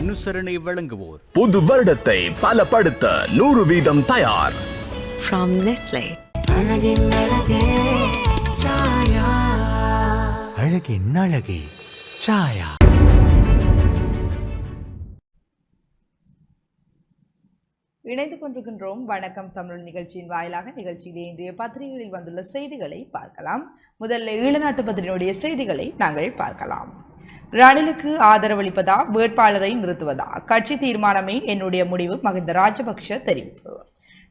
அனுசரணை வழங்குவோர். புது வருடத்தை பலப்படுத்த நூறு வீதம் தயார். அழகின் அழகே சாயா. இணைந்து கொண்டிருக்கின்றோம். வணக்கம். தமிழ் நிகழ்ச்சியின் வாயிலாக நிகழ்ச்சியிலே இன்றைய பத்திரிகைகளில் வந்துள்ள செய்திகளை பார்க்கலாம். முதல்ல ஈழநாட்டு பத்திரிகையுடைய செய்திகளை நாங்கள் பார்க்கலாம். ரணிலுக்கு ஆதரவளிப்பதா வேட்பாளரை நிறுத்துவதா? கட்சி தீர்மானமே என்னுடைய முடிவு மகிந்த ராஜபக்ஷ தெரிவிப்பு.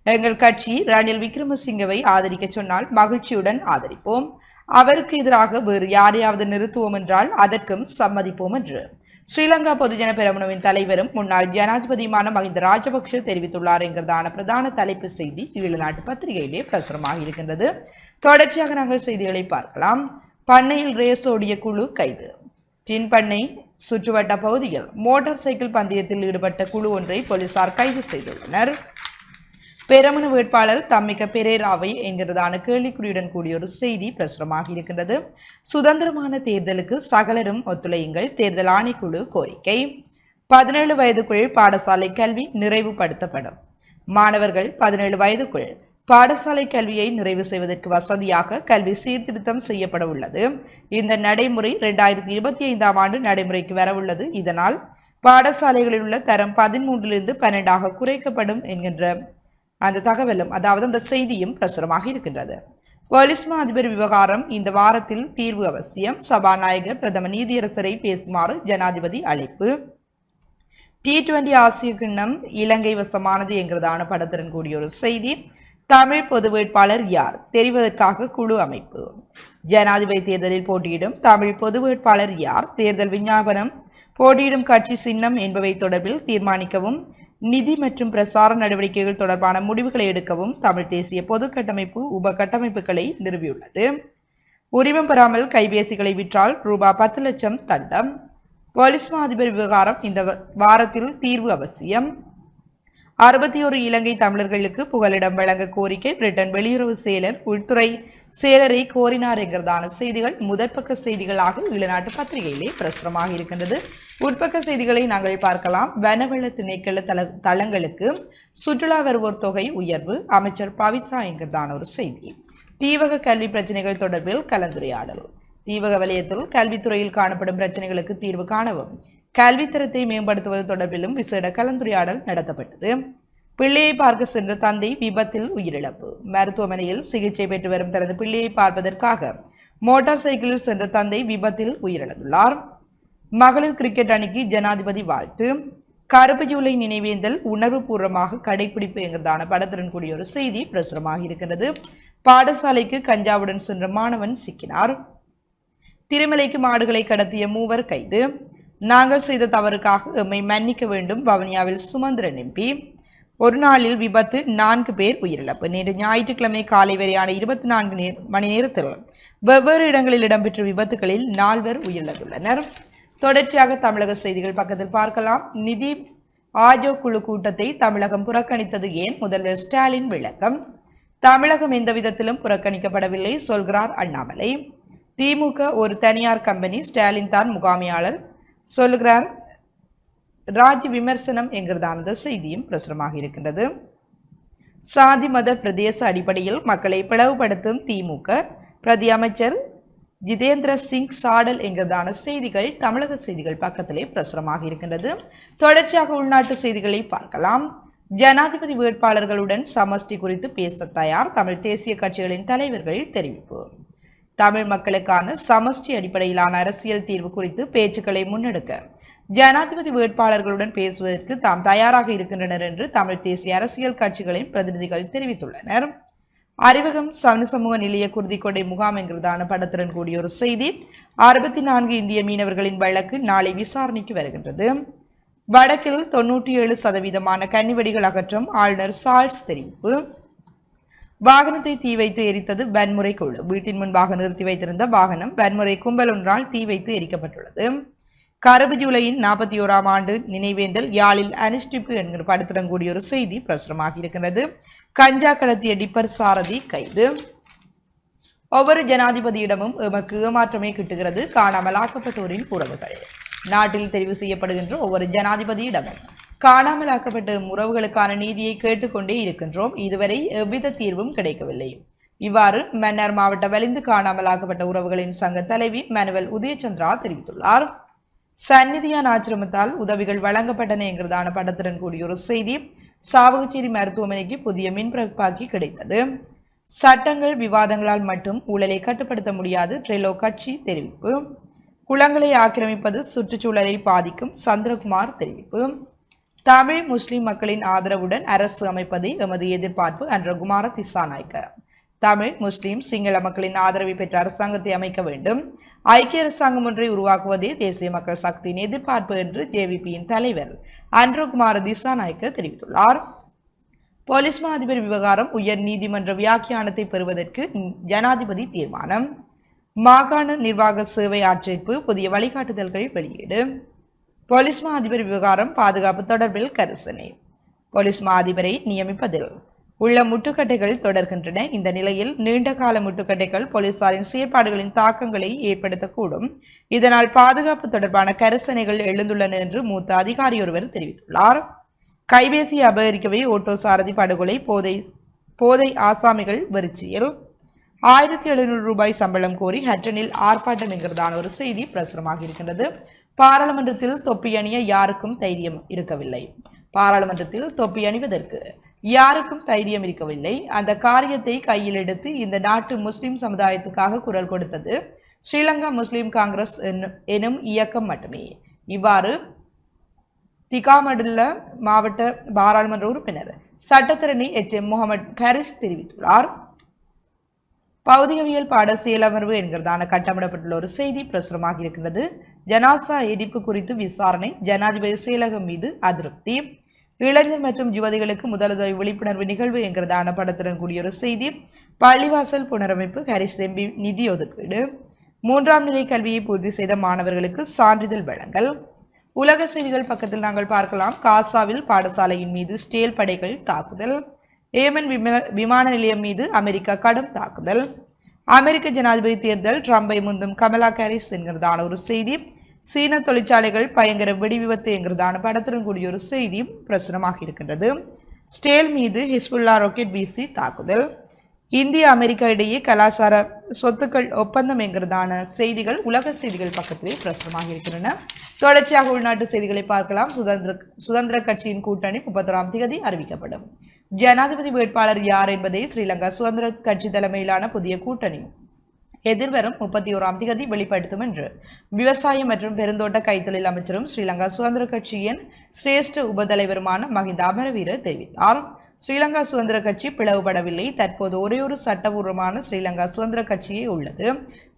எங்கள் கட்சி ரணில் விக்ரமசிங்கவை ஆதரிக்க சொன்னால் மகிழ்ச்சியுடன் ஆதரிப்போம். அவருக்கு எதிராக வேறு யாரையாவது நிறுத்துவோம் என்றால் அதற்கும் சம்மதிப்போம் என்று. ஸ்ரீலங்கா பொதுஜன பெரமுனவின் தலைவரும் முன்னாள் ஜனாதிபதியுமான மகிந்த ராஜபக்ஷ தெரிவித்துள்ளார் என்கிறதான பிரதான தலைப்பு செய்தி ஈழநாட்டு பத்திரிகையிலே பிரசுரமாக இருக்கின்றது. தொடர்ச்சியாக நாங்கள் செய்திகளை பார்க்கலாம். பண்ணையில் ரேஸ் ஓடிய குழு கைது. டின்பண்ணை சுற்றுவட்ட பகுதியில் மோட்டார் சைக்கிள் பந்தயத்தில் ஈடுபட்ட குழு ஒன்றை போலீசார் கைது செய்துள்ளனர். பெருமனு வேட்பாளர் தம்மிக்க பெரேராவை என்கிறதான கேள்விக்குறியுடன் கூடிய ஒரு செய்தி பிரசுரமாக இருக்கின்றது. சுதந்திரமான தேர்தலுக்கு சகலரும் ஒத்துழையுங்கள் தேர்தல் ஆணைக்குழு கோரிக்கை. பதினேழு வயதுக்குள் பாடசாலை கல்வி நிறைவுபடுத்தப்படும். மாணவர்கள் பதினேழு வயதுக்குள் பாடசாலை கல்வியை நிறைவு செய்வதற்கு வசதியாக கல்வி சீர்திருத்தம் செய்யப்பட உள்ளது. இந்த நடைமுறை இரண்டாயிரத்தி இருபத்தி ஐந்தாம் ஆண்டு நடைமுறைக்கு வரவுள்ளது இதனால் பாடசாலைகளில் உள்ள தரம் பதிமூன்றிலிருந்து பன்னெண்டாக குறைக்கப்படும் என்கின்ற அந்த தகவலும் அதாவது அந்த செய்தியும் பிரசுரமாக இருக்கின்றது. போலீஸ் மா அதிபர் விவகாரம் இந்த வாரத்தில் தீர்வு அவசியம். சபாநாயகர் பிரதம நீதியரசரை பேசுமாறு ஜனாதிபதி அழைப்பு. டி டுவெண்டி ஆசிய கிண்ணம் இலங்கை வசமானது என்கிறதான படத்துடன் கூடிய ஒரு செய்தி. தமிழ் பொது வேட்பாளர் யார்? தெரிவதற்காக குழு அமைப்பு. ஜனாதிபதி தேர்தலில் போட்டியிடும் தமிழ் பொது வேட்பாளர் யார்? தேர்தல் விஞ்ஞாபனம். போட்டியிடும் கட்சி சின்னம் என்பவை தொடர்பில் தீர்மானிக்கவும் நிதி மற்றும் பிரசார நடவடிக்கைகள் தொடர்பான முடிவுகளை எடுக்கவும் தமிழ் தேசிய பொது கட்டமைப்பு உப கட்டமைப்புகளை நிறுவியுள்ளது. உரிமம் பெறாமல் கைபேசிகளை விற்றால் ரூபாய் பத்து லட்சம் தண்டம். போலீஸ் மா அதிபர் விவகாரம் இந்த வ- வாரத்தில் தீர்வு அவசியம். அறுபத்தி ஒரு இலங்கை தமிழர்களுக்கு புகலிடம் வழங்க கோரிக்கை பிரிட்டன் வெளியுறவு செயலர் உள்துறை செயலரை கோரினார் என்கிறதான செய்திகள் முதற்பக்க செய்திகளாக ஈழநாட்டு பத்திரிகையிலே பிரசுரமாக இருக்கின்றது. உட்பக்க செய்திகளை நாங்கள் பார்க்கலாம். வனவள திணைக்கள தல தளங்களுக்கு சுற்றுலா வருவோர் தொகை உயர்வு அமைச்சர் பவித்ரா என்கிறதான ஒரு செய்தி. தீவக கல்வி பிரச்சனைகள் தொடர்பில் கலந்துரையாடல். தீவக வலயத்தில் கல்வித்துறையில் காணப்படும் பிரச்சனைகளுக்கு தீர்வு காணவும். கல்வித்தரத்தை மேம்படுத்துவது தொடர்பிலும் விசேட கலந்துரையாடல் நடத்தப்பட்டது. பிள்ளையை பார்க்க சென்ற தந்தை விபத்தில் உயிரிழப்பு. மருத்துவமனையில் சிகிச்சை பெற்று வரும் தனது பிள்ளையை பார்ப்பதற்காக மோட்டார் சைக்கிளில் சென்ற தந்தை விபத்தில் உயிரிழந்துள்ளார். மகளிர் கிரிக்கெட் அணிக்கு ஜனாதிபதி வாழ்த்து. கருப்பு ஜூலை நினைவேந்தல் உணர்வுபூர்வமாக கடைபிடிப்பு என்கிறதான படத்துடன் கூடிய ஒரு செய்தி பிரசுரமாக இருக்கிறது பாடசாலைக்கு கஞ்சாவுடன் சென்ற மாணவன் சிக்கினார். திருமலைக்கு மாடுகளை கடத்திய மூவர் கைது. நாங்கள் செய்த தவறுக்காக எம்மை மன்னிக்க வேண்டும். வவுனியாவில் சுமந்திரன் எம்பி. ஒரு நாளில் விபத்து நான்கு பேர் உயிரிழப்பு. நேற்று ஞாயிற்றுக்கிழமை காலை வரையான இருபத்தி நான்கு நேர- மணி நேரத்தில் வெவ்வேறு இடங்களில் இடம்பெற்ற விபத்துகளில் நால்வர் உயிரிழந்துள்ளனர். தொடர்ச்சியாக தமிழக செய்திகள் பக்கத்தில் பார்க்கலாம். நிதி ஆஜோ குழு கூட்டத்தை தமிழகம் புறக்கணித்தது ஏன்? முதல்வர் ஸ்டாலின் விளக்கம். தமிழகம் எந்த விதத்திலும் புறக்கணிக்கப்படவில்லை சொல்கிறார் அண்ணாமலை. திமுக ஒரு தனியார் கம்பெனி ஸ்டாலின் தான் முகாமியாளர். சொல்லுகிறார். ராஜ் விமர்சனம் என்கிறதான அந்த செய்தியும் பிரசுரமாக இருக்கின்றது. சாதி மத பிரதேச அடிப்படையில் மக்களை பிளவுபடுத்தும் திமுக பிரதி அமைச்சர் ஜிதேந்திர சிங் சாடல் என்கிறதான செய்திகள் தமிழக செய்திகள் பக்கத்திலே பிரசுரமாக இருக்கின்றது. தொடர்ச்சியாக உள்நாட்டு செய்திகளை பார்க்கலாம். ஜனாதிபதி வேட்பாளர்களுடன் சமஷ்டி குறித்து பேச தயார் தமிழ் தேசிய கட்சிகளின் தலைவர்கள் தெரிவிப்பு. தமிழ் மக்களுக்கான சமஷ்டி அடிப்படையிலான அரசியல் தீர்வு குறித்து பேச்சுக்களை முன்னெடுக்க. ஜனாதிபதி வேட்பாளர்களுடன் பேசுவதற்கு தாம் தயாராக இருக்கின்றனர் என்று தமிழ் தேசிய அரசியல் கட்சிகளின் பிரதிநிதிகள் தெரிவித்துள்ளனர். அறிவகம் சமண சமூக நிலைய குருதிக்கொடை முகாம் என்கிறதான படத்துடன் கூடிய ஒரு செய்தி அறுபத்தி நான்கு இந்திய மீனவர்களின் வழக்கு நாளை விசாரணைக்கு வருகின்றது. வடக்கில் தொன்னூற்றி ஏழு சதவீதமான கன்னிவெடிகள் அகற்றம் ஆளுநர் சால்ஸ் தெரிவிப்பு. வாகனத்தை தீ வைத்து எரித்தது வன்முறை குழு. வீட்டின் முன்பாக நிறுத்தி வைத்திருந்த வாகனம் வன்முறை கும்பல் ஒன்றால் தீ வைத்து எரிக்கப்பட்டுள்ளது. கருப்பு ஜூலையின் நாற்பத்தி ஓராம் ஆண்டு நினைவேந்தல் யாழில் அனுஷ்டிப்பு என்கிற படத்துடன் கூடிய ஒரு செய்தி பிரசுரமாக இருக்கிறது கஞ்சா கடத்திய டிப்பர் சாரதி கைது. ஒவ்வொரு ஜனாதிபதியிடமும் எமக்கு ஏமாற்றமே கிட்டுகிறது. காணாமல் ஆக்கப்பட்டோரின் உறவுகள். நாட்டில் தெரிவு செய்யப்படுகின்ற ஒவ்வொரு ஜனாதிபதியிடமும் காணாமலாக்கப்பட்ட உறவுகளுக்கான நீதியை கேட்டுக்கொண்டே இருக்கின்றோம். இதுவரை எவ்வித தீர்வும் கிடைக்கவில்லை. இவ்வாறு மன்னர் மாவட்ட வலிந்து காணாமலாக்கப்பட்ட உறவுகளின் சங்க தலைவி மனுவல் உதயச்சந்திரா தெரிவித்துள்ளார். சந்நிதியான் ஆச்சிரமத்தால் உதவிகள் வழங்கப்பட்டன என்கிறதான படத்துடன் கூடிய ஒரு செய்தி சாவகச்சேரி மருத்துவமனைக்கு புதிய மின்பிறப்பாக்கி கிடைத்தது. சட்டங்கள் விவாதங்களால் மட்டும் ஊழலை கட்டுப்படுத்த முடியாது ட்ரெலோ கட்சி தெரிவிப்பு. குளங்களை ஆக்கிரமிப்பது சுற்றுச்சூழலை பாதிக்கும் சந்திரகுமார் தெரிவிப்பு. தமிழ் முஸ்லிம் மக்களின் ஆதரவுடன் அரசு அமைப்பது எமது எதிர்பார்ப்பு என்ற குமார திசாநாயக்க தமிழ் முஸ்லிம் சிங்கள மக்களின் ஆதரவை பெற்ற அரசாங்கத்தை அமைக்க வேண்டும். ஐக்கிய அரசாங்கம் ஒன்றை உருவாக்குவதே தேசிய மக்கள் சக்தியின் எதிர்பார்ப்பு என்று ஜேவிபியின் தலைவர் அன்ரோகுமார திசாநாயக்க தெரிவித்துள்ளார். போலீஸ் மா அதிபர் விவகாரம் உயர் நீதிமன்ற வியாக்கியானத்தை பெறுவதற்கு ஜனாதிபதி தீர்மானம். மாகாண நிர்வாக சேவை ஆட்சேர்ப்பு புதிய வழிகாட்டுதல்கள் வெளியீடு. போலீஸ் மா அதிபர் விவகாரம் பாதுகாப்பு தொடர்பில் கரிசனை போலீஸ் மா அதிபரை நியமிப்பதில் உள்ள முட்டுக்கட்டைகள் தொடர்கின்றன இந்த நிலையில் நீண்ட கால முட்டுக்கட்டைகள் போலீசாரின் செயற்பாடுகளின் தாக்கங்களை ஏற்படுத்தக்கூடும் இதனால் பாதுகாப்பு தொடர்பான கரிசனைகள் எழுந்துள்ளன என்று மூத்த அதிகாரி ஒருவர் தெரிவித்துள்ளார் கைபேசி அபகரிக்கவே ஓட்டோ சாரதி படுகொலை போதை போதை ஆசாமிகள் வெறிச்சியில் ஆயிரத்தி எழுநூறு ரூபாய் சம்பளம் கோரி ஹட்டனில் ஆர்ப்பாட்டம் என்கிறதான ஒரு செய்தி பிரசுரமாக இருக்கின்றது பாராளுமன்றத்தில் தொப்பி அணிய யாருக்கும் தைரியம் இருக்கவில்லை. பாராளுமன்றத்தில் தொப்பி அணிவதற்கு யாருக்கும் தைரியம் இருக்கவில்லை. அந்த காரியத்தை கையில் எடுத்து இந்த நாட்டு முஸ்லிம் சமுதாயத்துக்காக குரல் கொடுத்தது ஸ்ரீலங்கா முஸ்லிம் காங்கிரஸ் என்னும்- எனும் இயக்கம் மட்டுமே. இவ்வாறு திகாமடுல்ல மாவட்ட பாராளுமன்ற உறுப்பினர் சட்டத்தரணி எச் எம் முகமது ஹரிஸ் தெரிவித்துள்ளார். பௌதிகவியல் பாட செயலமர்வு என்கிறதான கட்டமிடப்பட்டுள்ள ஒரு செய்தி பிரசுரமாக இருக்கிறது ஜனாசா எரிப்பு குறித்து விசாரணை ஜனாதிபதி செயலகம் மீது அதிருப்தி. இளைஞர் மற்றும் யுவதிகளுக்கு முதலுதவி விழிப்புணர்வு நிகழ்வு என்கிறதான படத்துடன் கூடிய ஒரு செய்தி. பள்ளிவாசல் புனரமைப்பு ஹரிஸ் எம்பி நிதி ஒதுக்கீடு. மூன்றாம் நிலை கல்வியை பூர்த்தி செய்த மாணவர்களுக்கு சான்றிதழ் வழங்கல். உலக செய்திகள் பக்கத்தில் நாங்கள் பார்க்கலாம். காசாவில் பாடசாலையின் மீது ஸ்டேல் படைகள் தாக்குதல். ஏமன் விமான நிலையம் மீது அமெரிக்கா கடும் தாக்குதல். அமெரிக்க ஜனாதிபதி தேர்தல் ட்ரம்பை முந்தும் கமலா ஹாரிஸ் என்கிறதான ஒரு செய்தி. சீன தொழிற்சாலைகள் பயங்கர வெடி விபத்து என்கிறதான படத்துடன் கூடிய ஒரு செய்தி பிரசுரமாக இருக்கின்றது. ஸ்டேல் மீது ஹிஸ்புல்லா ராக்கெட் வீசி தாக்குதல். இந்திய அமெரிக்கா இடையே கலாச்சார சொத்துக்கள் ஒப்பந்தம் என்கிறதான செய்திகள் உலக செய்திகள் பக்கத்திலே பிரசுரமாக இருக்கின்றன. தொடர்ச்சியாக உள்நாட்டு செய்திகளை பார்க்கலாம். சுதந்திர சுதந்திர கட்சியின் கூட்டணி முப்பத்தொராம் தேதி அறிவிக்கப்படும். ஜனாதிபதி வேட்பாளர் யார் என்பதை ஸ்ரீலங்கா சுதந்திர கட்சி தலைமையிலான புதிய கூட்டணி. எதிர்வரும் முப்பத்தி ஓராம் தேதி வெளிப்படுத்தும் என்று விவசாயம் மற்றும் பெருந்தோட்ட கைத்தொழில் அமைச்சரும் ஸ்ரீலங்கா சுதந்திர கட்சியின் சிரேஷ்ட உபதலைவருமான மஹிந்த அமரவீர தெரிவித்தார். ஸ்ரீலங்கா சுதந்திர கட்சி பிளவுபடவில்லை. தற்போது ஒரே ஒரு சட்டபூர்வமான ஸ்ரீலங்கா சுதந்திர கட்சியே உள்ளது.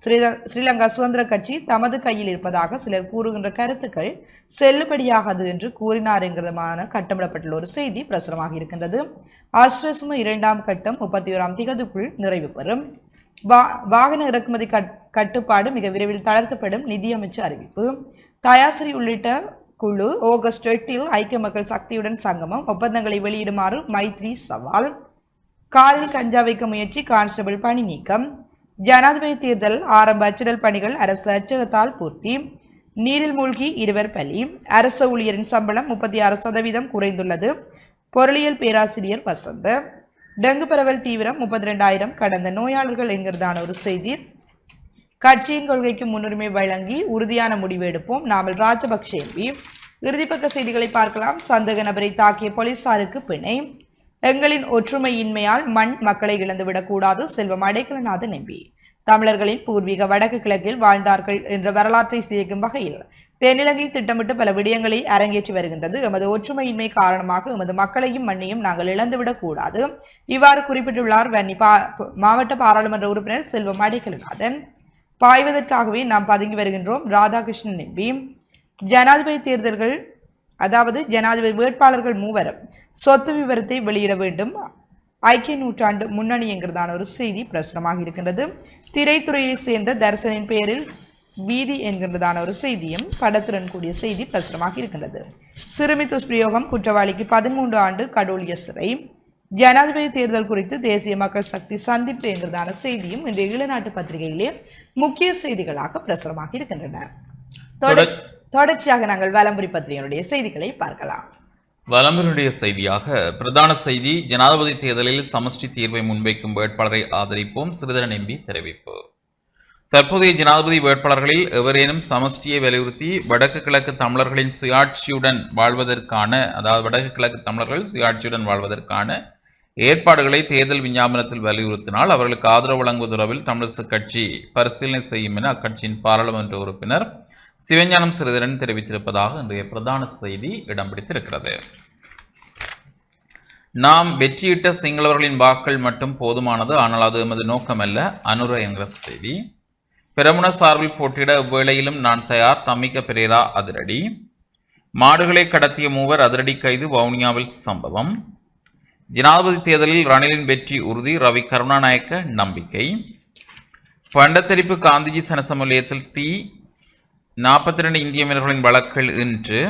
ஸ்ரீலங்கா சுதந்திர கட்சி தமது கையில் இருப்பதாக சிலர் கூறுகின்ற கருத்துக்கள் செல்லுபடியாகாது என்று கூறினார் என்கிறதுமான கட்டமிடப்பட்டுள்ள ஒரு செய்தி பிரசுரமாக இருக்கின்றது. அஸ்ரசும இரண்டாம் கட்டம் முப்பத்தி ஓராம் திகதிக்குள் நிறைவு பெறும். வா- வாகன இறக்குமதி கட்- கட்டுப்பாடு மிக விரைவில் தளர்த்தப்படும் நிதியமைச்சு அறிவிப்பு. தயாசிரி உள்ளிட்ட குழு ஆகஸ்ட் எட்டில் ஐக்கிய மக்கள் சக்தியுடன் சங்கமம் ஒப்பந்தங்களை வெளியிடுமாறு மைத்ரி சவால். காரில் கஞ்சா வைக்க முயற்சி கான்ஸ்டபிள் பணி நீக்கம். ஜனாதிபதி தேர்தல் ஆரம்ப அச்சிடல் பணிகள் அரசு அச்சகத்தால் பூர்த்தி. நீரில் மூழ்கி இருவர் பலி. அரசு ஊழியரின் சம்பளம் முப்பத்தி ஆறு சதவீதம் குறைந்துள்ளது. பொருளியல் பேராசிரியர் வசந்த. டெங்கு பரவல் தீவிரம் முப்பத்தி ரெண்டாயிரம் கடந்த நோயாளர்கள் என்கிறதான ஒரு செய்தி. கட்சியின் கொள்கைக்கு முன்னுரிமை வழங்கி உறுதியான முடிவு எடுப்போம். நாமல் ராஜபக்ஷ எம்பி. இறுதிப்பக்க செய்திகளை பார்க்கலாம். சந்தேக நபரை தாக்கிய போலீசாருக்கு பிணை. எங்களின் ஒற்றுமையின்மையால் மண் மக்களை இழந்துவிடக் கூடாது. செல்வம் அடைக்கலநாதன் எம்பி. தமிழர்களின் பூர்வீக வடக்கு கிழக்கில் வாழ்ந்தார்கள் என்ற வரலாற்றை சிதைக்கும் வகையில் தென்னிலங்கை திட்டமிட்டு பல விடயங்களை அரங்கேற்றி வருகின்றது. எமது ஒற்றுமையின்மை காரணமாக எமது மக்களையும் மண்ணையும் நாங்கள் இழந்துவிடக் கூடாது. இவ்வாறு குறிப்பிட்டுள்ளார் வன்னி மாவட்ட பாராளுமன்ற உறுப்பினர் செல்வம் அடைக்கலநாதன். பாய்வதற்காகவே நாம் பதுங்கி வருகின்றோம். ராதாகிருஷ்ணன். எம்பி ஜனாதிபதி தேர்தல்கள் அதாவது ஜனாதிபதி வேட்பாளர்கள் மூவரும் சொத்து விவரத்தை வெளியிட வேண்டும். ஐக்கிய நூற்றாண்டு முன்னணி என்கிறதான ஒரு செய்தி பிரசுரமாக இருக்கின்றது. திரைத்துறையை சேர்ந்த தர்சனின் பெயரில் வீதி என்கின்றதான ஒரு செய்தியும் படத்துடன் கூடிய செய்தி பிரசுரமாக இருக்கின்றது. சிறுமி துஷ்பிரயோகம் குற்றவாளிக்கு பதிமூன்று ஆண்டு கடூழிய சிறை. ஜனாதிபதி தேர்தல் குறித்து தேசிய மக்கள் சக்தி சந்திப்பு என்கிறதான செய்தியும் இன்றைய ஈழநாட்டு பத்திரிகையிலே முக்கிய செய்திகளாக பிரசுரமாக இருக்கின்றன. தொடர்ச்சி- தொடர்ச்சியாக நாங்கள் வலம்புரி பத்திரிகையினுடைய செய்திகளை பார்க்கலாம். வலம்புரியுடைய செய்தியாக பிரதான செய்தி ஜனாதிபதி தேர்தலில் சமஷ்டி தீர்வை முன்வைக்கும் வேட்பாளரை ஆதரிப்போம் சிறிதரன் எம்பி தெரிவிப்பு. தற்போதைய ஜனாதிபதி வேட்பாளர்களில் எவரேனும் சமஷ்டியை வலியுறுத்தி வடக்கு கிழக்கு தமிழர்களின் சுயாட்சியுடன் வாழ்வதற்கான அதாவது வடக்கு கிழக்கு தமிழர்கள் சுயாட்சியுடன் வாழ்வதற்கான ஏற்பாடுகளை தேர்தல் விஞ்ஞாபனத்தில் வலியுறுத்தினால் அவர்களுக்கு ஆதரவு வழங்குவது தொடர்பில் தமிழரசு கட்சி பரிசீலனை செய்யும் என அக்கட்சியின் பாராளுமன்ற உறுப்பினர் சிவஞானம் சிறிதரன் தெரிவித்திருப்பதாக இன்றைய பிரதான செய்தி இடம் பிடித்திருக்கிறது. நாம் வெற்றியிட்ட சிங்களவர்களின் வாக்கள் மட்டும் போதுமானது ஆனால் அது எமது நோக்கமல்ல அனுர என்கிற செய்தி. பிரமுன சார்பில் போட்டியிட இவ்வேளையிலும் நான் தயார் தமிக்க பெரேரா அதிரடி. மாடுகளை கடத்திய மூவர் அதிரடி கைது வவுனியாவில் சம்பவம். ஜனாதிபதி தேர்தலில் ரணிலின் வெற்றி உறுதி ரவி கருணாநாயக்க நம்பிக்கை. பண்டத்தரிப்பு காந்திஜி சனசமலையத்தில் தீ நாற்பத்தி ரெண்டு இந்திய மீனவர்களின் வழக்கில் இன்று.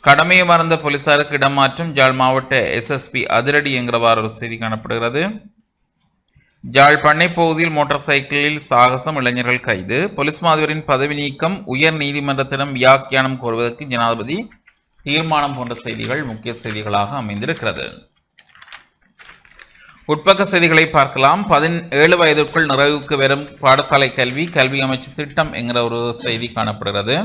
கடமையை மறந்த போலீசாருக்கு இடமாற்றம் ஜாழ் மாவட்ட எஸ்எஸ்பி அதிரடி என்கிறவாறு ஒரு செய்தி காணப்படுகிறது. ஜாழ் பண்ணை பகுதியில் மோட்டார் சைக்கிளில் சாகசம் இளைஞர்கள் கைது. போலீஸ் மாதிரியின் பதவி நீக்கம் உயர் நீதிமன்றத்திடம் வியாக்கியானம் கோருவதற்கு ஜனாதிபதி தீர்மானம் போன்ற செய்திகள் முக்கிய செய்திகளாக அமைந்திருக்கிறது. உட்பக்க செய்திகளை பார்க்கலாம். பதினேழு வயதிற்குள் நிறைவுக்கு வரும் பாடசாலை கல்வி கல்வி அமைச்சு திட்டம் என்கிற ஒரு செய்தி காணப்படுகிறது.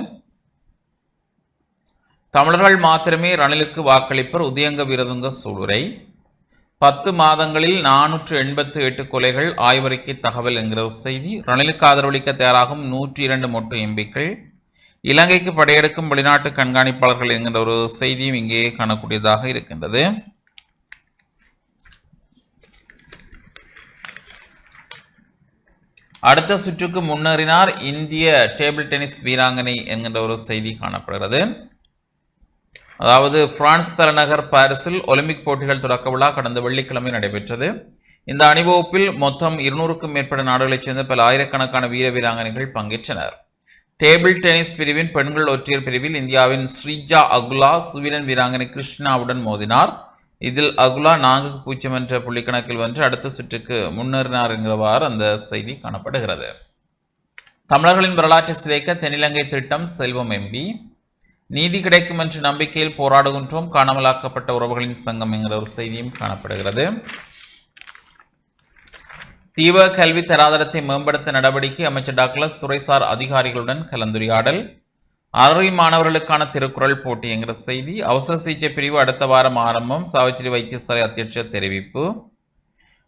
தமிழர்கள் மாத்திரமே ரணிலுக்கு வாக்களிப்பர் உதயங்க விருதுங்க சூளுரை. பத்து மாதங்களில் நானூற்று எண்பத்து எட்டு கொலைகள் ஆய்வறிக்கை தகவல் என்கிற ஒரு செய்தி. ரணிலுக்கு ஆதரவளிக்க தயாராகும் நூற்றி இரண்டு மொட்டு எம்பிக்கள். இலங்கைக்கு படையெடுக்கும் வெளிநாட்டு கண்காணிப்பாளர்கள் என்கின்ற ஒரு செய்தியும் இங்கே காணக்கூடியதாக இருக்கின்றது. அடுத்த சுற்றுக்கு முன்னேறினார் இந்திய டேபிள் டென்னிஸ் வீராங்கனை என்கின்ற ஒரு செய்தி காணப்படுகிறது. அதாவது பிரான்ஸ் தலைநகர் பாரிஸில் ஒலிம்பிக் போட்டிகள் தொடக்க விழா கடந்த வெள்ளிக்கிழமை நடைபெற்றது. இந்த அணிவகுப்பில் மொத்தம் இருநூறுக்கும் மேற்பட்ட நாடுகளைச் சேர்ந்த பல ஆயிரக்கணக்கான வீர வீராங்கனைகள் பங்கேற்றனர். டேபிள் டென்னிஸ் பிரிவின் பெண்கள் ஒற்றையர் பிரிவில் இந்தியாவின் ஸ்ரீஜா அகுலா சுவீடன் வீராங்கனை கிருஷ்ணாவுடன் மோதினார். இதில் அகுலா நான்கு பூஜ்ஜியம் என்ற புள்ளிக்கணக்கில் வென்று அடுத்த சுற்றுக்கு முன்னேறினார் என்கிறவாறு அந்த செய்தி காணப்படுகிறது. தமிழர்களின் வரலாற்றை சிதைக்க தென்னிலங்கை திட்டம் செல்வம் எம்பி. நீதி கிடைக்கும் என்ற நம்பிக்கையில் போராடுகின்றோம் காணாமலாக்கப்பட்ட உறவுகளின் சங்கம் என்கிற ஒரு செய்தியும் காணப்படுகிறது. தீவிர கல்வி தராதரத்தை மேம்படுத்த நடவடிக்கை அமைச்சர் டாக்லஸ் துறைசார் அதிகாரிகளுடன் கலந்துரையாடல். அறவை மாணவர்களுக்கான திருக்குறள் போட்டி என்கிற செய்தி. அவசர சிகிச்சை பிரிவு அடுத்த வாரம் ஆரம்பம். சாவித்திரி வைத்தியசாலை அத்தியட்சர் தெரிவிப்பு.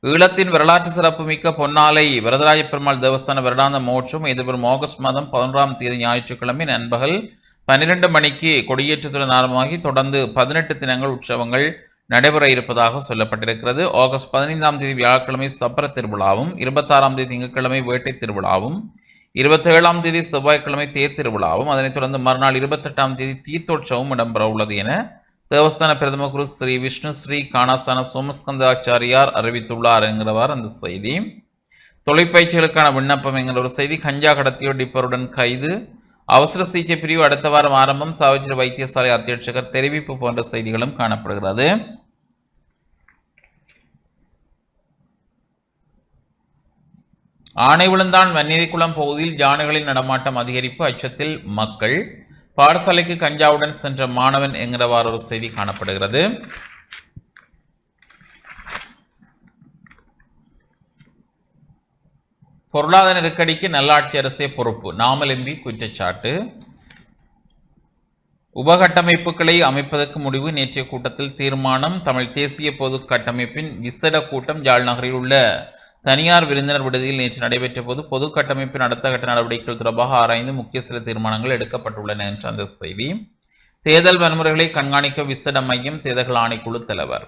ஈழத்தின் வரலாற்று சிறப்புமிக்க பொன்னாலை வரதராஜ பெருமாள் தேவஸ்தான வருடாந்த மோட்சம் எதிர்வரும் ஆகஸ்ட் மாதம் பதினொன்றாம் தேதி ஞாயிற்றுக்கிழமை நண்பகல் பன்னிரண்டு மணிக்கு கொடியேற்றத்துடன் ஆரம்பமாகி தொடர்ந்து பதினெட்டு தினங்கள் உற்சவங்கள் நடைபெற இருப்பதாக சொல்லப்பட்டிருக்கிறது. ஆகஸ்ட் பதினைந்தாம் தேதி வியாழக்கிழமை சப்பர திருவிழாவும் இருபத்தாறாம் தேதி திங்கட்கிழமை வேட்டை திருவிழாவும் இருபத்தி ஏழாம் தேதி செவ்வாய்க்கிழமை தேர் திருவிழாவும் அதனைத் தொடர்ந்து மறுநாள் இருபத்தெட்டாம் தேதி தீர்த்தோற்சவம் இடம்பெற உள்ளது என தேவஸ்தான பிரதம குரு ஸ்ரீ விஷ்ணு ஸ்ரீ காணாஸ்தான சோமஸ்கந்தாச்சாரியார் அறிவித்துள்ளார் என்கிறவர் அந்த செய்தி. தொழிற்பயிற்சிகளுக்கான விண்ணப்பம் என்கிற ஒரு செய்தி. கஞ்சா கடத்தியோர் டிப்பருடன் கைது. அவசர சிகிச்சை பிரிவு அடுத்த வாரம் ஆரம்பம். சாவஜர வைத்தியசாலை அத்தியட்சகர் தெரிவிப்பு போன்ற செய்திகளும் காணப்படுகிறது. ஆணை விழுந்தான் வன்னியகுளம் பகுதியில் யானைகளின் நடமாட்டம் அதிகரிப்பு. அச்சத்தில் மக்கள். பாடசாலைக்கு கஞ்சாவுடன் சென்ற மாணவன் என்கிறவாறு ஒரு செய்தி காணப்படுகிறது. பொருளாதார நெருக்கடிக்கு நல்லாட்சி அரசே பொறுப்பு. நாமலிம்பி குற்றச்சாட்டு. உபகட்டமைப்புகளை அமைப்பதற்கு முடிவு நேற்றைய கூட்டத்தில் தீர்மானம். தமிழ் தேசிய பொது கட்டமைப்பின் விசேட கூட்டம் ஜாழ் நகரில் உள்ள தனியார் விருந்தினர் விடுதியில் நேற்று நடைபெற்ற போது பொது கட்டமைப்பின் அடுத்த கட்ட நடவடிக்கைகள் தொடர்பாக ஆராய்ந்து முக்கிய சில தீர்மானங்கள் எடுக்கப்பட்டுள்ளன என்ற அந்த செய்தி. தேர்தல் வன்முறைகளை கண்காணிக்க விசேட மையம் தேர்தல் ஆணைக்குழு தலைவர்.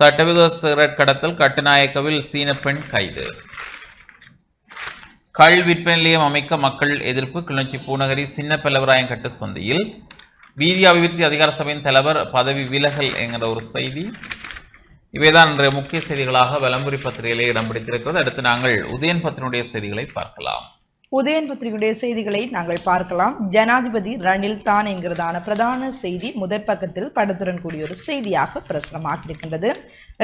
சட்டவிரோத சிகரெட் கடத்தல் கட்டுநாயக்கவில் சீன பெண் கைது. கள் விற்பனை நிலையம் அமைக்க மக்கள் எதிர்ப்பு. கிளர்ச்சி பூநகரி சின்ன பெல்லவராயன் சந்தையில் வீதி அபிவிருத்தி அதிகார சபையின் தலைவர் பதவி விலகல் என்கிற ஒரு செய்தி. இவைதான் இன்றைய முக்கிய செய்திகளாக விளம்பரி பத்திரிகையிலே இடம் பிடித்திருக்கிறது. அடுத்து நாங்கள் உதயன் பத்திரிகையுடைய செய்திகளை பார்க்கலாம். உதயன் பத்திரிகையுடைய செய்திகளை நாங்கள் பார்க்கலாம். ஜனாதிபதி ரணில் தான் என்கிறதான பிரதான செய்தி முதற் பக்கத்தில் படத்துடன் கூடிய ஒரு செய்தியாக பிரசுரமாக இருக்கின்றது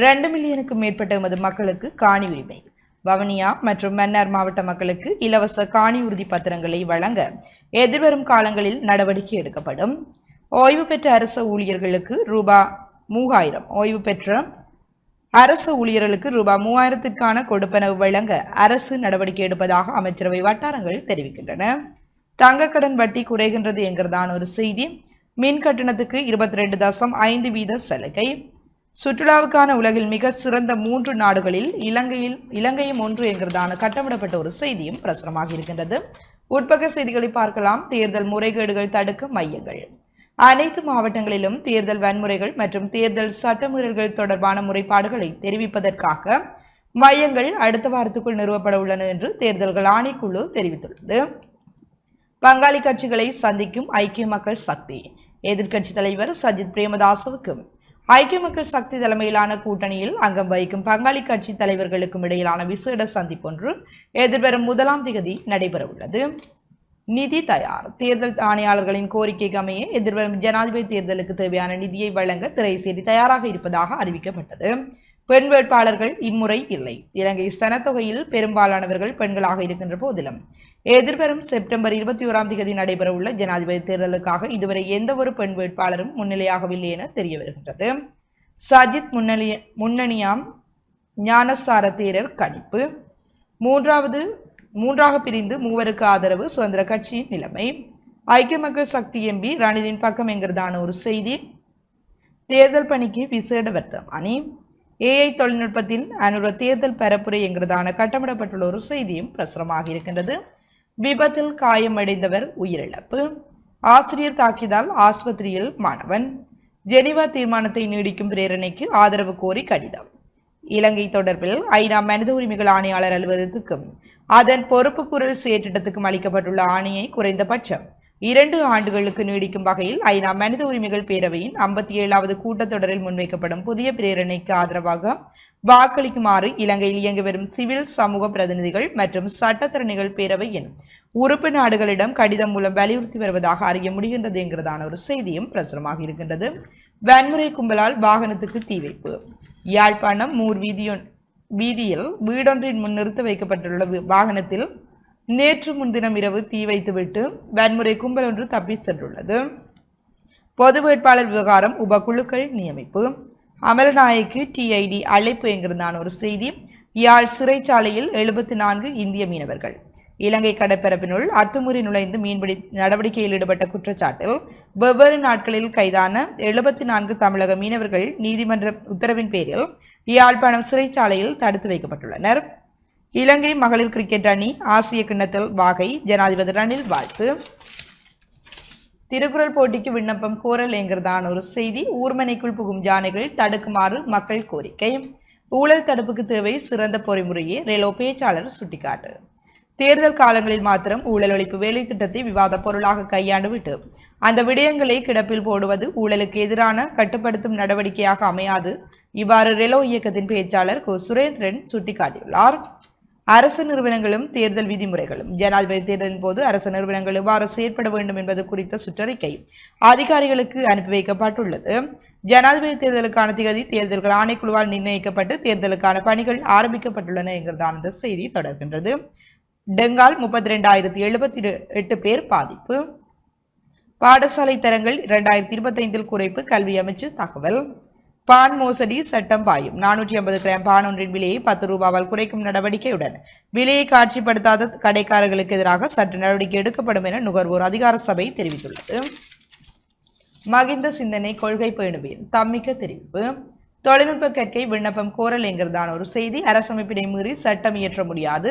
ரெண்டு மில்லியனுக்கும் மேற்பட்ட எமது மக்களுக்கு காணி உரிமை. வவனியா மற்றும் மன்னார் மாவட்ட மக்களுக்கு இலவச காணி உறுதி பத்திரங்களை வழங்க எதிர்வரும் காலங்களில் நடவடிக்கை எடுக்கப்படும். ஓய்வு பெற்ற அரசு ஊழியர்களுக்கு ரூபா மூவாயிரம். ஓய்வு பெற்ற அரசு ஊழியர்களுக்கு ரூபாய் மூவாயிரத்திற்கான கொடுப்பனவு வழங்க அரசு நடவடிக்கை எடுப்பதாக அமைச்சரவை வட்டாரங்கள் தெரிவிக்கின்றன. தங்கக்கடன் வட்டி குறைகின்றது என்கிறதான ஒரு செய்தி. மின் கட்டணத்துக்கு இருபத்தி ரெண்டு தசம் ஐந்து வீத சலுகை. சுற்றுலாவுக்கான உலகில் மிக சிறந்த மூன்று நாடுகளில் இலங்கையில் இலங்கையும் ஒன்று என்கிறதான கட்டமிடப்பட்ட ஒரு செய்தியும் பிரசுரமாக இருக்கின்றது. உட்பக செய்திகளை பார்க்கலாம். தேர்தல் முறைகேடுகள் தடுக்க மையங்கள். அனைத்து மாவட்டங்களிலும் தேர்தல் வன்முறைகள் மற்றும் தேர்தல் சட்டமீறல்கள் தொடர்பான முறைப்பாடுகளை தெரிவிப்பதற்காக மையங்கள் அடுத்த வாரத்துக்குள் நிறுவப்பட உள்ளன என்று தேர்தல்கள் ஆணைக்குழு தெரிவித்துள்ளது. பங்காளி கட்சிகளை சந்திக்கும் ஐக்கிய மக்கள் சக்தி. எதிர்க்கட்சி தலைவர் சஜித் பிரேமதாசவுக்கும் ஐக்கிய மக்கள் சக்தி தலைமையிலான கூட்டணியில் அங்கம் வகிக்கும் பங்காளி கட்சி தலைவர்களுக்கும் இடையிலான விசேட சந்திப்பொன்று எதிர்வரும் முதலாம் திகதி நடைபெறவுள்ளது. நிதி தயார். தேர்தல் ஆணையாளர்களின் கோரிக்கைக்கு அமைய எதிர்வரும் ஜனாதிபதி தேர்தலுக்கு தேவையான நிதியை வழங்க திரைசேரி தயாராக இருப்பதாக அறிவிக்கப்பட்டது. பெண் வேட்பாளர்கள் இம்முறை இல்லை. இலங்கை சனத்தொகையில் பெரும்பாலானவர்கள் பெண்களாக இருக்கின்ற போதிலும் எதிர்வரும் செப்டம்பர் இருபத்தி ஓராம் தேதி நடைபெறவுள்ள ஜனாதிபதி தேர்தலுக்காக இதுவரை எந்த ஒரு பெண் வேட்பாளரும் முன்னிலையாகவில்லை என தெரிய வருகின்றது சஜித் முன்னணி முன்னணியாம் ஞானசார தேரர் கணிப்பு. மூன்றாவது மூன்றாக பிரிந்து மூவருக்கு ஆதரவு சுதந்திர கட்சியின் நிலைமை. ஐக்கிய மக்கள் சக்தி எம்பி ரணிலின் பக்கம் என்கிறதான ஒரு செய்தி. தேர்தல் பணிக்கு விசேட வர்த்தம் அணி ஏஐ தொழில்நுட்பத்தில் அனுர தேர்தல் பரப்புரை என்கிறதான கட்டமிடப்பட்டுள்ள ஒரு செய்தியும் பிரசுரமாக இருக்கின்றது. விபத்தில் காயமடைந்தவர் உயிரிழப்பு. ஆசிரியர் தாக்கியதால் ஆஸ்பத்திரியில் மாணவன். ஜெனிவா தீர்மானத்தை நீடிக்கும் பிரேரணைக்கு ஆதரவு கோரி கடிதம். இலங்கை தொடர்பில் ஐநா மனித உரிமைகள் ஆணையாளர் அலுவலகத்துக்கும் அதன் பொறுப்பு குரல் செயற்றிட்டத்துக்கும் அளிக்கப்பட்டுள்ள ஆணையை குறைந்தபட்சம் இரண்டு ஆண்டுகளுக்கு நீடிக்கும் வகையில் ஐநா மனித உரிமைகள் பேரவையின் ஐம்பத்தி ஏழாவது கூட்டத்தொடரில் முன்வைக்கப்படும் புதிய பிரேரணைக்கு ஆதரவாக வாக்களிக்குமாறு இலங்கையில் இயங்கி வரும் சிவில் சமூக பிரதிநிதிகள் மற்றும் சட்டத்தரணிகள் பேரவையின் உறுப்பு நாடுகளிடம் கடிதம் மூலம் வலியுறுத்தி வருவதாக அறிய முடிகின்றது என்கிறதான ஒரு செய்தியும் பிரசுரமாக இருக்கின்றது. வன்முறை கும்பலால் வாகனத்துக்கு தீ வைப்பு. யாழ்ப்பாணம் மூர் வீதியொன் வீதியில் வீடொன்றின் முன் நிறுத்த வைக்கப்பட்டுள்ள வாகனத்தில் நேற்று முன்தினம் இரவு தீ வைத்துவிட்டு வன்முறை கும்பல் ஒன்று தப்பி சென்றுள்ளது. பொது வேட்பாளர் விவகாரம் உபகுழுக்கள் நியமிப்பு. அமலநாயக்கு டிஐடி அழைப்பு என்கிறதான ஒரு செய்தி. யாழ் சிறைச்சாலையில் எழுபத்தி நான்கு இந்திய மீனவர்கள். இலங்கை கடற்பரப்பினுள் அத்துமுறை நுழைந்து மீன்பிடி நடவடிக்கையில் ஈடுபட்ட குற்றச்சாட்டில் வெவ்வேறு நாட்களில் கைதான எழுபத்தி நான்கு தமிழக மீனவர்கள் நீதிமன்ற உத்தரவின் பேரில் யாழ்ப்பாணம் சிறைச்சாலையில் தடுத்து வைக்கப்பட்டுள்ளனர். இலங்கை மகளிர் கிரிக்கெட் அணி ஆசிய கிண்ணத்தில் வாகை ஜனாதிபதி ரணில் வாழ்த்து. திருக்குறள் போட்டிக்கு விண்ணப்பம் கோரல் என்கிறதான ஒரு செய்தி. ஊர்மனைக்குள் புகும் யானைகள் தடுக்குமாறு மக்கள் கோரிக்கை. ஊழல் தடுப்புக்கு தேவை சிறந்த பொறிமுறையை ரெலோ பேச்சாளர் சுட்டிக்காட்டு. தேர்தல் காலங்களில் மாத்திரம் ஊழல் ஒழிப்பு வேலை திட்டத்தை விவாத பொருளாக கையாண்டு விட்டு அந்த விடயங்களை கிடப்பில் போடுவது ஊழலுக்கு எதிரான கட்டுப்படுத்தும் நடவடிக்கையாக அமையாது. இவ்வாறு ரெலோ இயக்கத்தின் பேச்சாளர் கு. சுரேந்திரன் சுட்டிக்காட்டியுள்ளார். அரசு நிறுவனங்களும் தேர்தல் விதிமுறைகளும். ஜனாதிபதி தேர்தலின் போது அரசு நிறுவனங்கள் எவ்வாறு செயற்பட வேண்டும் என்பது குறித்த சுற்றறிக்கை அதிகாரிகளுக்கு அனுப்பி வைக்கப்பட்டுள்ளது. ஜனாதிபதி தேர்தலுக்கான திகதி தேர்தல்கள் ஆணைக்குழுவால் நிர்ணயிக்கப்பட்டு தேர்தலுக்கான பணிகள் ஆரம்பிக்கப்பட்டுள்ளன என்கிறதான இந்த செய்தி தொடர்கின்றது. டெங்கால் முப்பத்தி ரெண்டாயிரத்தி எழுபத்தி எட்டு பேர் பாதிப்பு. பாடசாலை தரங்கள் இரண்டாயிரத்தி இருபத்தைந்தில் குறைப்பு கல்வி அமைச்சு தகவல். பான் மோசடி சட்டம் பாயும். நானூற்றி ஐம்பது கிராம் பான் ஒன்றின் விலையை பத்து ரூபாவால் குறைக்கும் நடவடிக்கையுடன் விலையை காட்சிப்படுத்தாத கடைக்காரர்களுக்கு எதிராக சட்ட நடவடிக்கை எடுக்கப்படும் என நுகர்வோர் அதிகார சபை தெரிவித்துள்ளது. மகிந்த சிந்தனை கொள்கை பேணுவேன். தம்மிக்க தெரிவிப்பு தொழில்நுட்ப கற்கை விண்ணப்பம் கோரல் என்கிறதான ஒரு செய்தி. அரசமைப்பினை மீறி சட்டம் இயற்ற முடியாது.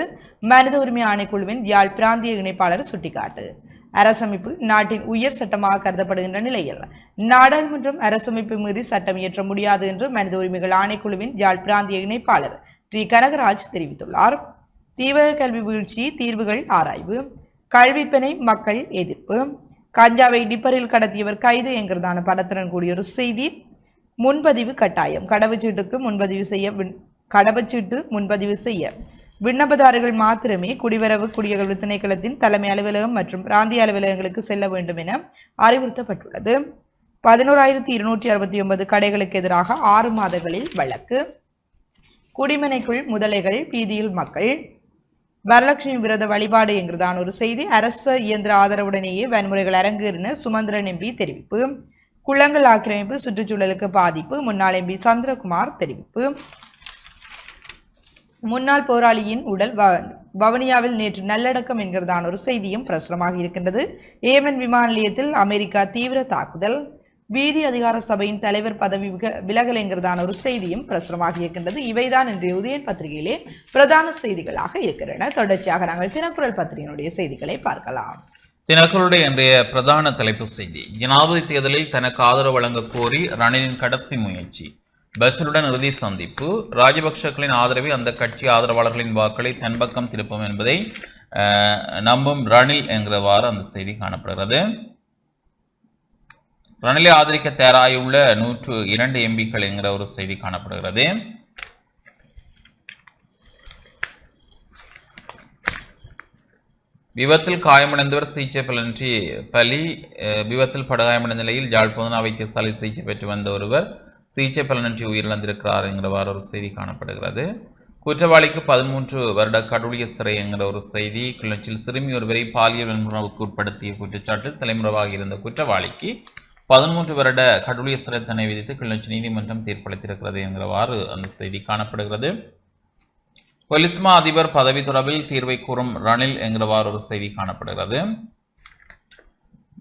மனித உரிமை ஆணைக்குழுவின் யாழ் பிராந்திய இணைப்பாளர் சுட்டிக்காட்டு. அரசமைப்பு நாட்டின் உயர் சட்டமாக கருதப்படுகின்ற நிலையில் நாடாளுமன்றம் அரசமைப்பு மீறி சட்டம் இயற்ற முடியாது என்று மனித உரிமைகள் ஆணைக்குழுவின் யாழ் பிராந்திய இணைப்பாளர் டி. கனகராஜ் தெரிவித்துள்ளார். தீவிர கல்வி வீழ்ச்சி தீர்வுகள் ஆராய்வு கல்விப்பனை மக்கள் எதிர்ப்பு கஞ்சாவை டிப்பரில் கடத்தியவர் கைது என்கிறதான படத்துடன் கூடிய ஒரு செய்தி முன்பதிவு கட்டாயம் கடவுச்சீட்டுக்கு முன்பதிவு செய்ய கடவுச்சீட்டு முன்பதிவு செய்ய விண்ணப்பதாரர்கள் மாத்திரமே குடிவரவு குடியகல்வு திணைக்களத்தின் தலைமை அலுவலகம் மற்றும் பிராந்திய அலுவலகங்களுக்கு செல்ல வேண்டும் என அறிவுறுத்தப்பட்டுள்ளது. பதினோராயிரத்தி இருநூற்றி அறுபத்தி ஒன்பது கடைகளுக்கு எதிராக ஆறு மாதங்களில் வழக்கு. குடிமனைக்குள் முதலைகள் பீதியில் மக்கள். வரலட்சுமி விரத வழிபாடு என்கிறதான ஒரு செய்தி. அரச இயந்திர ஆதரவுடனேயே வன்முறைகள் அரங்கேறின சுமந்திரன் எம்பி தெரிவிப்பு. குளங்கள் ஆக்கிரமிப்பு சுற்றுச்சூழலுக்கு பாதிப்பு. முன்னாள் எம்பி சந்திரகுமார் தெரிவிப்பு. முன்னாள் போராளியின் உடல் வவனியாவில் நேற்று நல்லடக்கம் என்கிறதான ஒரு செய்தியும் பிரசுரமாக இருக்கின்றது. ஏமன் விமான நிலையத்தில் அமெரிக்கா தீவிர தாக்குதல் வீதி அதிகார சபையின் தலைவர் பதவி விலகல் என்கிறதான ஒரு செய்தியும் பிரசுரமாக இருக்கின்றது. இவைதான் இன்றைய உதயன் பத்திரிகையிலே பிரதான செய்திகளாக இருக்கின்றன. தொடர்ச்சியாக நாங்கள் தினக்குரல் பத்திரிகையினுடைய செய்திகளை பார்க்கலாம். தினக்கருடைய இன்றைய பிரதான தலைப்பு செய்தி. ஜனாதிபதி தேர்தலில் தனக்கு ஆதரவு வழங்க கோரி ரணிலின் கடைசி முயற்சி. பஷருடன் இறுதி சந்திப்பு. ராஜபக்சக்களின் ஆதரவை அந்த கட்சி ஆதரவாளர்களின் வாக்களை தன் பக்கம் திருப்பும் என்பதை நம்பும் ரணில் என்கிறவாறு அந்த செய்தி காணப்படுகிறது. ரணிலை ஆதரிக்க தயாராயுள்ள நூற்று இரண்டு எம்பிக்கள் என்கிற ஒரு செய்தி காணப்படுகிறது. விபத்தில் காயமடைந்தவர் சிகிச்சை பலனின்றி பலி விபத்தில் படுகாயமடைந்த நிலையில் யாழ்ப்பாண வைத்தியசாலையில் சிகிச்சை பெற்று வந்த ஒருவர் சிகிச்சை பலனின்றி உயிரிழந்திருக்கிறார் என்கிறவாறு ஒரு செய்தி காணப்படுகிறது. குற்றவாளிக்கு பதிமூன்று வருட கடவுளிய சிறை என்கிற ஒரு செய்தி கிளர்ச்சியில் சிறுமி ஒருவரை பாலியல் வன்முறைக்கு உட்படுத்திய குற்றச்சாட்டில் தலைமுறைவாக இருந்த குற்றவாளிக்கு பதிமூன்று வருட கடவுளிய சிறை தண்டனை விதித்து கிளர்ச்சி நீதிமன்றம் தீர்ப்பளித்திருக்கிறது என்கிறவாறு அந்த செய்தி காணப்படுகிறது. பொலிஸ்மா அதிபர் பதவி தொடர்பில் தீர்வை கூறும் ரணில் என்கிறவாறு ஒரு செய்தி காணப்படுகிறது.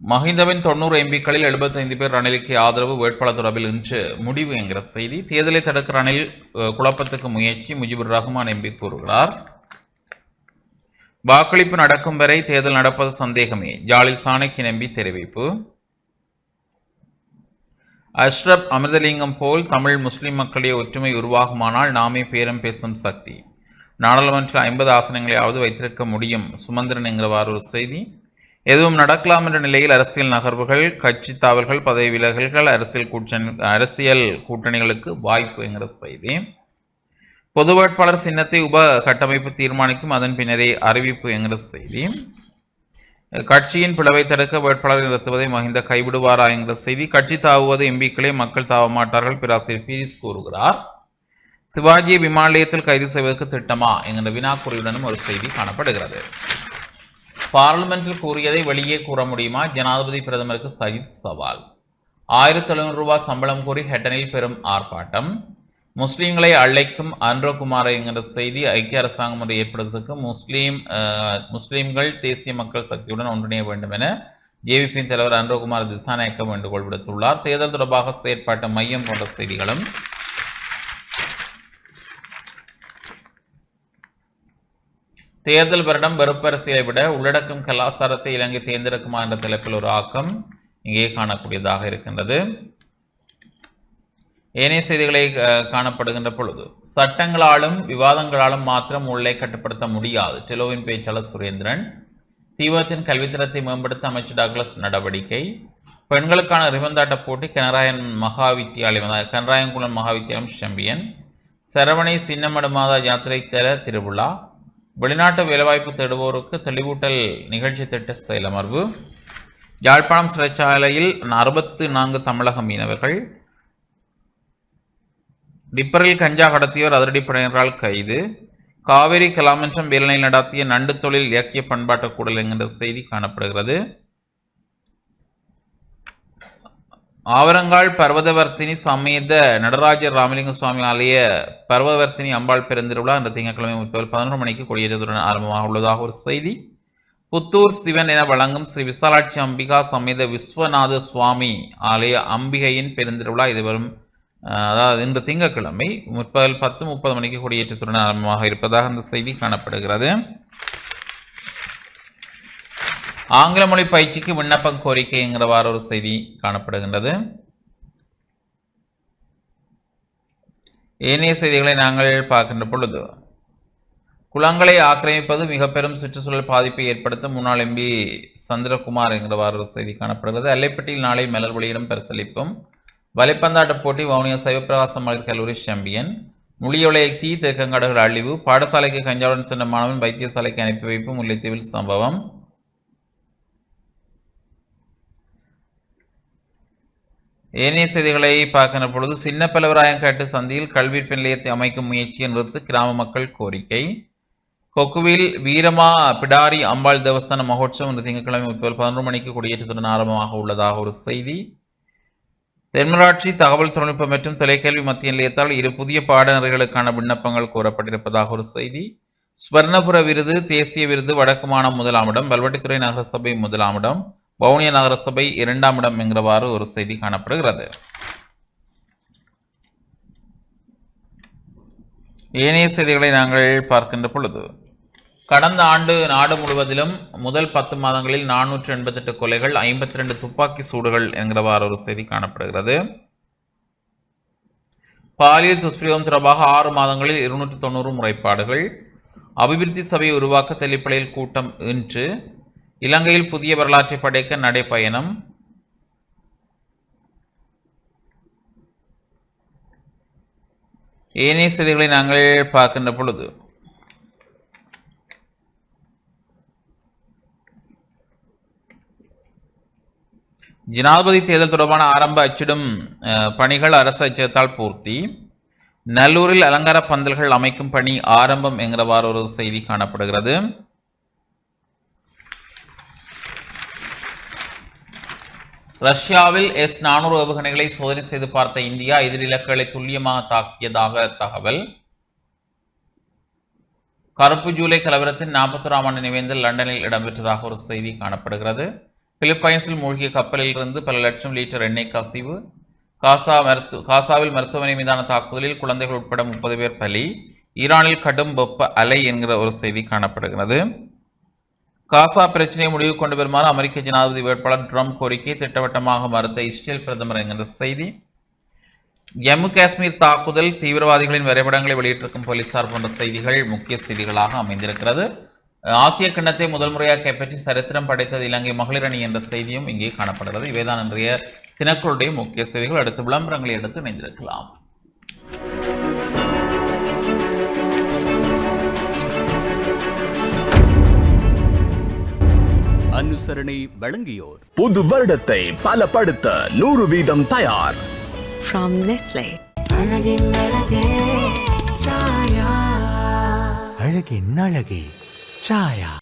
மஹிந்தவின் தொண்ணூறு எம்பிக்களில் 75 பேர் ரணிலுக்கு ஆதரவு வேட்பாளர் தொடர்பில் இன்று முடிவு என்கிற செய்தி. தேர்தலை தடுக்க ரணில் குழப்பத்துக்கு முயற்சி முஜிபுர் ரஹ்மான் எம்பி கூறுகிறார். வாக்களிப்பு நடக்கும் வரை தேர்தல் நடப்பது சந்தேகமே. ஜாலில் சாணைக்கு நம்பி தெரிவிப்பு. அஷ்ரப் அமிர்தலிங்கம் போல் தமிழ் முஸ்லிம் மக்களுடைய ஒற்றுமை உருவாகுமானால் நாமே பேரம் பேசும் சக்தி. நாடாளுமன்ற ஐம்பது ஆசனங்களையாவது வைத்திருக்க முடியும். சுமந்திரன் என்கிறவாறு ஒரு செய்தி. எதுவும் நடக்கலாம் என்ற நிலையில் அரசியல் நகர்வுகள் கட்சி தாவல்கள் பதவி விலகல்கள் அரசியல் கூட்டணி அரசியல் கூட்டணிகளுக்கு வாய்ப்புங்கிற செய்தி. பொது வேட்பாளர் சின்னத்தை உப கட்டமைப்பு தீர்மானிக்கும் அதன் பின்னரே அறிவிப்பு என்கிற செய்தி. கட்சியின் பிளவை தடுக்க வேட்பாளரை நிறுத்துவதை மகிந்த கைவிடுவாரா என்கிற செய்தி. கட்சி தாவுவது எம்பிக்களே மக்கள் தாவ மாட்டார்கள் பேராசிரியர் பீரிஸ் கூறுகிறார். சிவாஜியை விமான நிலையத்தில் கைது செய்வதற்கு திட்டமா என்கிற வினாக்குறியுடனும் ஒரு செய்தி காணப்படுகிறது. பார்லிமெண்டில் கூறியதை வெளியே கூற முடியுமா? ஜனாதிபதி பிரதமருக்கு சஜித் சவால். ஆயிரத்தி எழுநூறு ரூபாய் சம்பளம் கோரி ஹெட்டனில் பெரும் ஆர்ப்பாட்டம். முஸ்லீம்களை அழைக்கும் அன்ரோகுமார் என்கிற செய்தி ஐக்கிய அரசாங்கம் ஒன்று ஏற்படுவதற்கு முஸ்லீம் முஸ்லீம்கள் தேசிய மக்கள் சக்தியுடன் ஒன்றிணைய வேண்டும் என ஜேவிபியின் தலைவர் அன்ரோகுமார் திசாநாயக்கம் வேண்டுகோள் விடுத்துள்ளார். தேர்தல் தொடர்பாக செயற்பாட்டு மையம் போன்ற செய்திகளும் தேர்தல் வருடம் வெறுப்பரசியலை விட உள்ளடக்கும் கலாச்சாரத்தை இலங்கை தேர்ந்தெடுக்குமா என்ற தலைப்பில் ஒரு ஆக்கம் இங்கே காணக்கூடியதாக இருக்கின்றது. ஏனைய செய்திகளை காணப்படுகின்ற பொழுது சட்டங்களாலும் விவாதங்களாலும் மாத்திரம் உள்ளே கட்டுப்படுத்த முடியாது. டெலோவின் பேச்சாளர் சுரேந்திரன் தீவிரத்தின் கல்வித்தரத்தை மேம்படுத்த அமைச்சர் டாக்லஸ் நடவடிக்கை பெண்களுக்கான ரிபந்தாட்ட போட்டி கனராயன் மகா வித்தியாலயம் கனராயன்குளம் மகா வித்தியாலயம் சாம்பியன் சரவணை சின்னமடமாதா யாத்திரை தல திருவிழா வெளிநாட்டு வேலைவாய்ப்பு தேடுவோருக்கு தெளிவூட்டல் நிகழ்ச்சி திட்ட செயலமர்வு யாழ்ப்பாணம் சிறைச்சாலையில் அறுபத்து நான்கு தமிழக மீனவர்கள். டிப்பரில் கஞ்சா கடத்தியோர் அதிரடிப்படையினரால் கைது. காவிரி கலாமன்றம் வேலனை நடாத்திய நண்டு தொழில் இயக்கிய பண்பாட்டு கூடல் என்கின்ற செய்தி காணப்படுகிறது. ஆவரங்கால் பர்வதவர்த்தினி சமேத நடராஜர் ராமலிங்க சுவாமி ஆலய பர்வதவர்த்தினி அம்பாள் பெருந்திருவிழா இந்த திங்கட்கிழமை முற்பகல் பதினொரு மணிக்கு கொடியேற்றத்துடன் ஆரம்பமாக உள்ளதாக ஒரு செய்தி. புத்தூர் சிவன் என வழங்கும் ஸ்ரீ விசாலாட்சி அம்பிகா சமேத விஸ்வநாத சுவாமி ஆலய அம்பிகையின் பெருந்திருவிழா இது வரும் அதாவது இன்று திங்கட்கிழமை முற்பகல் பத்து முப்பது மணிக்கு கொடியேற்றத்துடன் ஆரம்பமாக இருப்பதாக அந்த செய்தி காணப்படுகிறது. ஆங்கில மொழி பயிற்சிக்கு விண்ணப்பம் கோரிக்கைங்கிறவாறு ஒரு செய்தி காணப்படுகின்றது. ஏனைய செய்திகளை நாங்கள் பார்க்கின்ற பொழுது குளங்களை ஆக்கிரமிப்பது மிக பெரும் சுற்றுச்சூழல் பாதிப்பை ஏற்படுத்தும் முன்னாள் எம்பி சந்திரகுமார் என்கிறவாறு ஒரு செய்தி காணப்படுகிறது. அல்லைப்பட்டியில் நாளை மலர் வழியிடம் பரிசளிப்பும் வலைப்பந்தாட்ட போட்டி வவுனியா சைவப்பிரகாசம் மகளிர் கல்லூரி சாம்பியன் முளியொலையில் தீ தேக்கங்காடுகள் அழிவு பாடசாலைக்கு கஞ்சாவுடன் சென்ற மாணவன் வைத்தியசாலைக்கு அனுப்பி வைப்பு முல்லைத்தீவில் சம்பவம். ஏனைய செய்திகளை பார்க்கின்ற பொழுது சின்ன பலவராயங்காட்டு சந்தியில் கல்விற்ப நிலையத்தை அமைக்கும் முயற்சியை நிறுத்து கிராம மக்கள் கோரிக்கை. கொக்குவில் வீரமா பிடாரி அம்பாள் தேவஸ்தான மகோற்சவம் இன்று திங்கட்கிழமை முப்பது பதினொரு மணிக்கு கொடியேற்றத்துடன் ஆரம்பமாக உள்ளதாக ஒரு செய்தி. தென்மராட்சி தகவல் தொழில்நுட்பம் மற்றும் தொலைக்கல்வி மத்திய நிலையத்தால் இரு புதிய பாடநெறிகளுக்கான விண்ணப்பங்கள் கோரப்பட்டிருப்பதாக ஒரு செய்தி. ஸ்வர்ணபுர விருது தேசிய விருது வடக்கு மாநிலம் முதலாமிடம் பல்வட்டித்துறை நகரசபை முதலாம் இடம் வவுனியா நகரசபை இரண்டாம் இடம் என்கிறவாறு ஒரு செய்தி காணப்படுகிறது. ஏனைய செய்திகளை நாங்கள் பார்க்கின்ற பொழுது கடந்த ஆண்டு நாடு முழுவதிலும் முதல் பத்து மாதங்களில் நானூற்று எண்பத்தெட்டு கொலைகள் ஐம்பத்தி ரெண்டு துப்பாக்கி சூடுகள் என்கிறவாறு ஒரு செய்தி காணப்படுகிறது. பாலியல் துஷ்பிரயோகம் தொடர்பாக ஆறு மாதங்களில் இருநூற்றி தொண்ணூறு முறைப்பாடுகள். அபிவிருத்தி சபையை உருவாக்க தெளிப்படையில் கூட்டம் இன்று இலங்கையில் புதிய வரலாற்றை படைக்க நடைப்பயணம். ஏனைய செய்திகளை நாங்கள் பார்க்கின்ற பொழுது ஜனாதிபதி தேர்தல் தொடர்பான ஆரம்ப அச்சிடும் பணிகள் அரசு அச்சகத்தால் பூர்த்தி. நல்லூரில் அலங்கார பந்தல்கள் அமைக்கும் பணி ஆரம்பம் என்கிறவாறு ஒரு செய்தி காணப்படுகிறது. ரஷ்யாவில் எஸ் நானூறு ஏவுகணைகளை சோதனை செய்து பார்த்த இந்தியா எதிர் இலக்குகளை துல்லியமாக தாக்கியதாக தகவல். கருப்பு ஜூலை கலவரத்தின் நாற்பத்தோராம் ஆண்டு நினைவேந்தல் லண்டனில் இடம்பெற்றதாக ஒரு செய்தி காணப்படுகிறது. பிலிப்பைன்ஸில் மூழ்கிய கப்பலில் இருந்து பல லட்சம் லிட்டர் எண்ணெய் கசிவு. காசா மருத்து காசாவில் மருத்துவமனை மீதான தாக்குதலில் குழந்தைகள் உட்பட முப்பது பேர் பலி. ஈரானில் கடும் வெப்ப அலை என்கிற ஒரு செய்தி காணப்படுகிறது. காசா பிரச்சனையை முடிவு கொண்டு வருமாறு அமெரிக்க ஜனாதிபதி வேட்பாளர் ட்ரம்ப் கோரிக்கை திட்டவட்டமாக மறுத்த இஸ்ரேல் பிரதமர் என்கின்ற செய்தி. ஜம்மு காஷ்மீர் தாக்குதல் தீவிரவாதிகளின் வரைபடங்களை வெளியிட்டிருக்கும் போலீசார் போன்ற செய்திகள் முக்கிய செய்திகளாக அமைந்திருக்கிறது. ஆசிய கிண்ணத்தை முதல் முறையாக கைப்பற்றி சரித்திரம் படைத்தது இலங்கை மகளிர் அணி என்ற செய்தியும் இங்கே காணப்படுகிறது. இவைதான் இன்றைய தினக்களுடைய முக்கிய செய்திகள். அடுத்து விளம்பரங்களை எடுத்து இணைந்திருக்கலாம். அனுசரணை வழங்கியோர். புது வருடத்தை பலப்படுத்த நூறு வீதம் தயார். From Nestle. அழகின் அழகே சாயா.